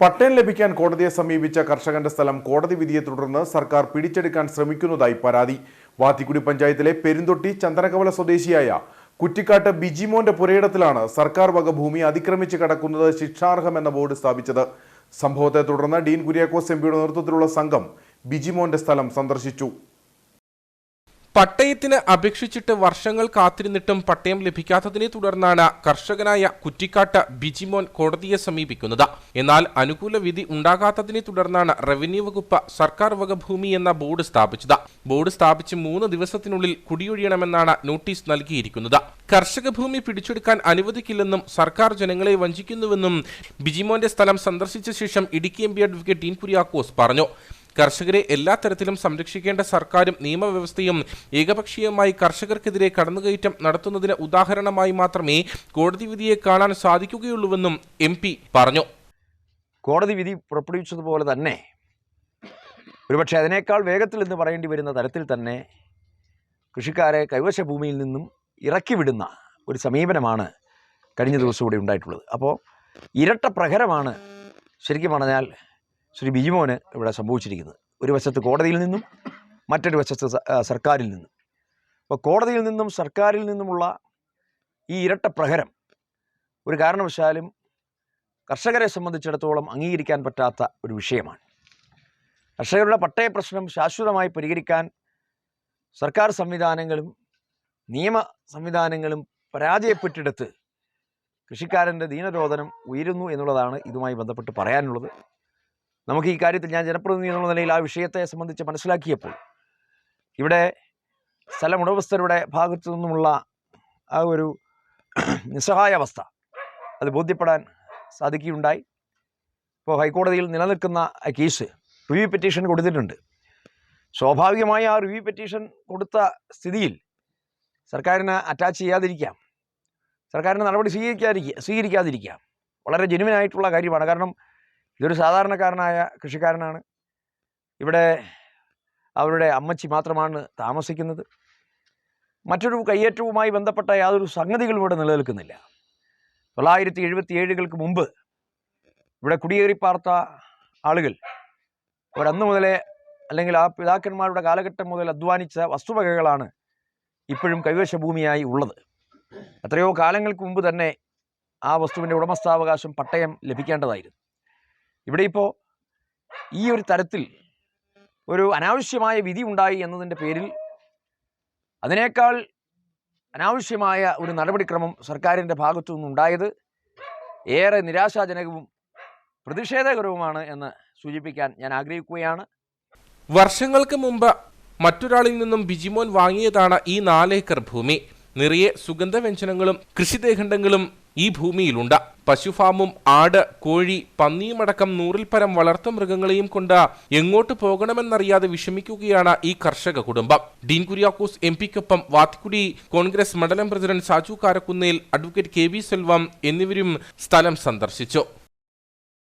പട്ടയം ലഭിക്കാൻ കോടതിയെ സമീപിച്ച കർഷകന്റെ സ്ഥലം കോടതി വിധിയെ തുടർന്ന് സർക്കാർ പിടിച്ചെടുക്കാൻ ശ്രമിക്കുന്നതായി പരാതി. വാത്തിക്കുടി പഞ്ചായത്തിലെ പെരുന്തൊട്ടി ചന്ദനകവല സ്വദേശിയായ കുറ്റിക്കാട്ട് ബിജിമോന്റെ പുരയിടത്തിലാണ് സർക്കാർ വക ഭൂമി അതിക്രമിച്ച് കടക്കുന്നത് ശിക്ഷാർഹമെന്ന ബോർഡ് സ്ഥാപിച്ചത്. സംഭവത്തെ തുടർന്ന് ഡീൻ കുര്യാക്കോസ് എംപിയുടെ നേതൃത്വത്തിലുള്ള സംഘം ബിജിമോന്റെ സ്ഥലം സന്ദർശിച്ചു. പട്ടയത്തിന് അപേക്ഷിച്ചിട്ട് വർഷങ്ങൾ കാത്തിരുന്നിട്ടും പട്ടയം ലഭിക്കാത്തതിനെ തുടർന്നാണ് കർഷകനായ കുറ്റിക്കാട്ട് ബിജിമോൻ കോടതിയെ സമീപിക്കുന്നത്. എന്നാൽ അനുകൂല വിധി ഉണ്ടാകാത്തതിനെ തുടർന്നാണ് റവന്യൂ വകുപ്പ് സർക്കാർ വക ഭൂമി എന്ന ബോർഡ് സ്ഥാപിച്ചത്. ബോർഡ് സ്ഥാപിച്ച് മൂന്ന് ദിവസത്തിനുള്ളിൽ കുടിയൊഴിയണമെന്നാണ് നോട്ടീസ് നൽകിയിരിക്കുന്നത്. കർഷക ഭൂമി പിടിച്ചെടുക്കാൻ അനുവദിക്കില്ലെന്നും സർക്കാർ ജനങ്ങളെ വഞ്ചിക്കുന്നുവെന്നും ബിജിമോന്റെ സ്ഥലം സന്ദർശിച്ച ശേഷം Idukki M P advocate Dean Kuriakose പറഞ്ഞു. കർഷകരെ എല്ലാ തരത്തിലും സംരക്ഷിക്കേണ്ട സർക്കാരും നിയമവ്യവസ്ഥയും ഏകപക്ഷീയമായി കർഷകർക്കെതിരെ കടന്നുകയറ്റം നടത്തുന്നതിന് ഉദാഹരണമായി മാത്രമേ കോടതി വിധിയെ കാണാൻ സാധിക്കുകയുള്ളൂവെന്നും എം പി പറഞ്ഞു. കോടതി വിധി പുറപ്പെടുവിച്ചതുപോലെ തന്നെ ഒരുപക്ഷെ അതിനേക്കാൾ വേഗത്തിൽ എന്ന് പറയേണ്ടി വരുന്ന തരത്തിൽ തന്നെ കൃഷിക്കാരെ കൈവശ ഭൂമിയിൽ നിന്നും ഇറക്കി വിടുന്ന ഒരു സമീപനമാണ് കഴിഞ്ഞ ദിവസം ഇവിടെ ഉണ്ടായിട്ടുള്ളത്. അപ്പോൾ ഇരട്ട പ്രഹരമാണ് ശരിക്കും പറഞ്ഞാൽ ശ്രീ ബിജിമോന് ഇവിടെ സംഭവിച്ചിരിക്കുന്നത്. ഒരു വശത്ത് കോടതിയിൽ നിന്നും മറ്റൊരു വശത്ത് സർക്കാരിൽ നിന്നും. അപ്പോൾ കോടതിയിൽ നിന്നും സർക്കാരിൽ നിന്നുമുള്ള ഈ ഇരട്ട പ്രഹരം ഒരു കാരണവശാലും കർഷകരെ സംബന്ധിച്ചിടത്തോളം അംഗീകരിക്കാൻ പറ്റാത്ത ഒരു വിഷയമാണ്. കർഷകരുടെ പട്ടയ പ്രശ്നം ശാശ്വതമായി പരിഹരിക്കാൻ സർക്കാർ സംവിധാനങ്ങളും നിയമ സംവിധാനങ്ങളും പരാജയപ്പെട്ടിടത്ത് കൃഷിക്കാരന്റെ ദീനരോധനം ഉയരുന്നു എന്നുള്ളതാണ് ഇതുമായി ബന്ധപ്പെട്ട് പറയാനുള്ളത്. നമുക്ക് ഈ കാര്യത്തിൽ ഞാൻ ജനപ്രതിനിധി എന്നുള്ള നിലയിൽ ആ വിഷയത്തെ സംബന്ധിച്ച് മനസ്സിലാക്കിയപ്പോൾ ഇവിടെ സ്ഥലമുടമസ്ഥരുടെ ഭാഗത്തു നിന്നുമുള്ള ആ ഒരു നിസ്സഹായാവസ്ഥ അത് ബോധ്യപ്പെടാൻ സാധിക്കുകയുണ്ടായി. ഇപ്പോൾ ഹൈക്കോടതിയിൽ നിലനിൽക്കുന്ന കേസ് റിവ്യൂ പെറ്റീഷൻ കൊടുത്തിട്ടുണ്ട്. സ്വാഭാവികമായി ആ റിവ്യൂ പെറ്റീഷൻ കൊടുത്ത സ്ഥിതിയിൽ സർക്കാരിന് അറ്റാച്ച് ചെയ്യാതിരിക്കാം. സർക്കാരിന് നടപടി സ്വീകരിക്കാതിരിക്കുക സ്വീകരിക്കാതിരിക്കാം. വളരെ ജെനുവിനായിട്ടുള്ള കാര്യമാണ്. കാരണം ഇതൊരു സാധാരണക്കാരനായ കൃഷിക്കാരനാണ്. ഇവിടെ അവരുടെ അമ്മച്ചി മാത്രമാണ് താമസിക്കുന്നത്. മറ്റൊരു കയ്യേറ്റവുമായി ബന്ധപ്പെട്ട യാതൊരു സംഗതികളും ഇവിടെ നിലനിൽക്കുന്നില്ല. തൊള്ളായിരത്തി എഴുപത്തി ഏഴുകൾക്ക് മുമ്പ് ഇവിടെ കുടിയേറി പാർത്ത ആളുകൾ അവരന്ന് മുതലേ അല്ലെങ്കിൽ ആ പിതാക്കന്മാരുടെ കാലഘട്ടം മുതൽ അധ്വാനിച്ച വസ്തുവകകളാണ് ഇപ്പോഴും കൈവശ ഭൂമിയായി ഉള്ളത്. എത്രയോ കാലങ്ങൾക്ക് മുമ്പ് തന്നെ ആ വസ്തുവിന്റെ ഉടമസ്ഥാവകാശം പട്ടയം ലഭിക്കേണ്ടതായിരുന്നു. ഇവിടെ ഇപ്പോൾ ഈ ഒരു തരത്തിൽ ഒരു അനാവശ്യമായ വിധി ഉണ്ടായി എന്നതിന്റെ പേരിൽ അതിനേക്കാൾ അനാവശ്യമായ ഒരു നടപടിക്രമം സർക്കാരിന്റെ ഭാഗത്തു നിന്നുണ്ടായത് ഏറെ നിരാശാജനകവും പ്രതിഷേധകരവുമാണ് എന്ന് സൂചിപ്പിക്കാൻ ഞാൻ ആഗ്രഹിക്കുകയാണ്. വർഷങ്ങൾക്ക് മുമ്പ് മറ്റൊരാളിൽ നിന്നും ബിജിമോൻ വാങ്ങിയതാണ് ഈ നാലേക്കർ ഭൂമി. നിറയെ സുഗന്ധവ്യഞ്ജനങ്ങളും കൃഷിദേഹണ്ഡങ്ങളും ഈ ഭൂമിയിലുണ്ട്. പശുഫാമും ആട് കോഴി പന്നിയുമടക്കം നൂറിൽ പരം വളർത്തു മൃഗങ്ങളെയും കൊണ്ട് എങ്ങോട്ട് പോകണമെന്നറിയാതെ വിഷമിക്കുകയാണ് ഈ കർഷക കുടുംബം. ഡീൻ കുര്യാക്കോസ് എം പിക്കൊപ്പം വാത്തിക്കുടി കോൺഗ്രസ് മണ്ഡലം president Saju Karakkunnel advocate K V Selvam എന്നിവരും സ്ഥലം സന്ദർശിച്ചു.